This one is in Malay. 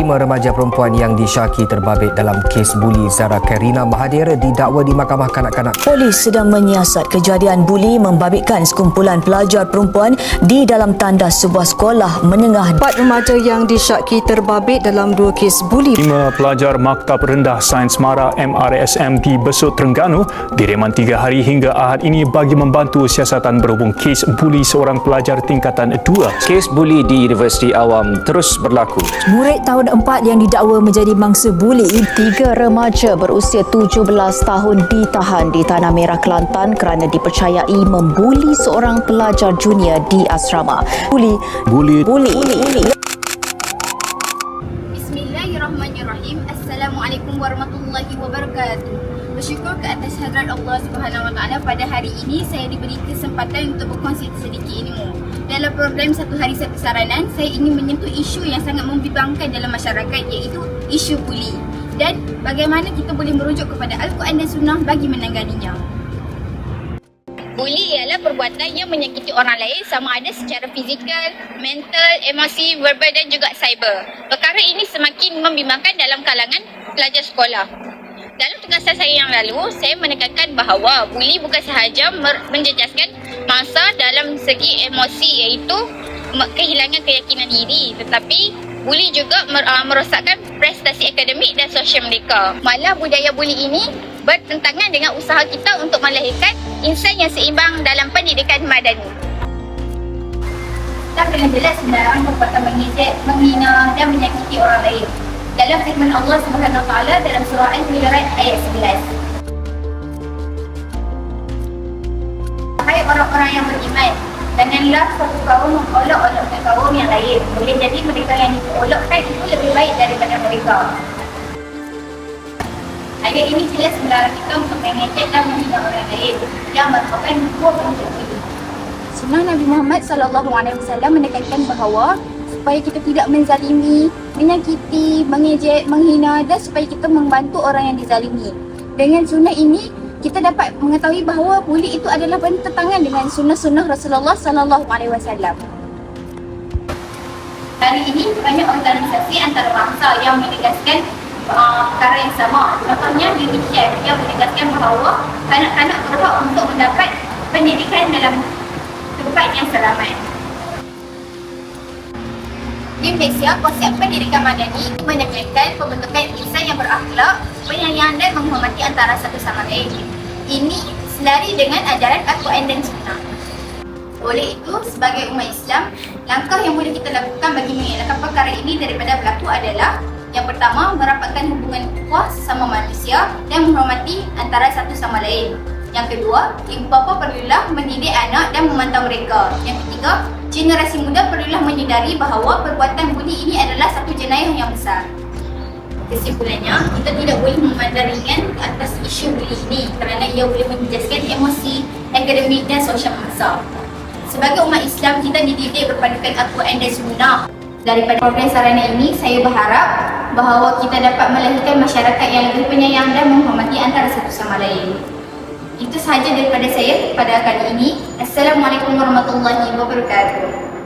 Lima remaja perempuan yang disyaki terbabit dalam kes buli Zara Karina Mahathir didakwa di Mahkamah Kanak-Kanak. Polis sedang menyiasat kejadian buli membabitkan sekumpulan pelajar perempuan di dalam tandas sebuah sekolah menengah. Empat remaja yang disyaki terbabit dalam dua kes buli. Lima pelajar Maktab Rendah Sains Mara MRSM di Besut Terengganu direman tiga hari hingga Ahad ini bagi membantu siasatan berhubung kes buli seorang pelajar tingkatan dua. Kes buli di Universiti Awam terus berlaku. Murid tahun empat yang didakwa menjadi mangsa buli. Tiga remaja berusia 17 tahun ditahan di Tanah Merah Kelantan kerana dipercayai membuli seorang pelajar junior di asrama. Buli. Buli Buli. Buli. Bismillahirrahmanirrahim. Assalamualaikum warahmatullahi wabarakatuh. Bersyukur ke atas hadrat Allah Subhanahu Wa Taala pada hari ini saya diberi kesempatan untuk berkongsi sedikit ilmu. Dalam program Satu Hari Satu Saranan, saya ingin menyentuh isu yang sangat membimbangkan dalam masyarakat iaitu isu buli dan bagaimana kita boleh merujuk kepada Al-Quran dan Sunnah bagi menanganinya. Buli ialah perbuatan yang menyakiti orang lain sama ada secara fizikal, mental, emosi, verbal dan juga cyber. Perkara ini semakin membimbangkan dalam kalangan pelajar sekolah. Dalam tugasan saya yang lalu, saya menekankan bahawa buli bukan sahaja menjejaskan masa dalam segi emosi iaitu kehilangan keyakinan diri tetapi buli juga mer- uh, merosakkan prestasi akademik dan sosial mereka. Malah budaya buli ini bertentangan dengan usaha kita untuk melahirkan insan yang seimbang dalam pendidikan madani. Kita dengan jelas melarang perbuatan mengejek, menghina dan menyakiti orang lain. Dalam firman Allah Subhanahu dalam surah Al-Hujurat ayat 11. Orang-orang yang beriman, janganlah satu kaum mengolok-olokkan kaum yang lain. Boleh jadi mereka yang diolokkan itu lebih baik daripada mereka. Ayat ini jelas melarang kita untuk mengejek dan menghina orang lain yang merupakan dua bentuk ini. Sunnah Nabi Muhammad wasallam menekankan bahawa supaya kita tidak menzalimi, menyakiti, mengejek, menghina dan supaya kita membantu orang yang dizalimi. Dengan sunnah ini kita dapat mengetahui bahawa buli itu adalah bertentangan dengan sunnah-sunnah Rasulullah sallallahu alaihi wasallam. Hari ini banyak organisasi antarabangsa yang menegaskan uh, perkara yang sama. Contohnya UNICEF yang menegaskan bahawa kanak-kanak berhak untuk mendapat pendidikan dalam tempat yang selamat. Di Malaysia, konsep pendidikan madani menekankan pembentukan insan yang berakhlak, penyayang dan menghormati antara satu sama lain. Ini selari dengan ajaran Al-Quran dan Sunnah. Oleh itu, sebagai umat Islam, langkah yang boleh kita lakukan bagi mengelakkan perkara ini daripada berlaku adalah yang pertama, merapatkan hubungan ukhuwah sesama manusia dan menghormati antara satu sama lain. Yang kedua, ibu bapa perlulah mendidik anak dan memantau mereka. Yang ketiga, generasi muda perlulah menyedari bahawa perbuatan buli ini adalah satu jenayah yang besar. Kesimpulannya, kita tidak boleh memandang ringan ke atas isu buli ini kerana ia boleh menjejaskan emosi, akademik dan sosial masa. Sebagai umat Islam, kita dididik berpadukan Al-Quran dan Sunnah. Daripada program sarana ini, saya berharap bahawa kita dapat melahirkan masyarakat yang lebih penyayang dan menghormati antara satu sama lain. Itu sahaja daripada saya pada kali ini. Assalamualaikum warahmatullahi wabarakatuh.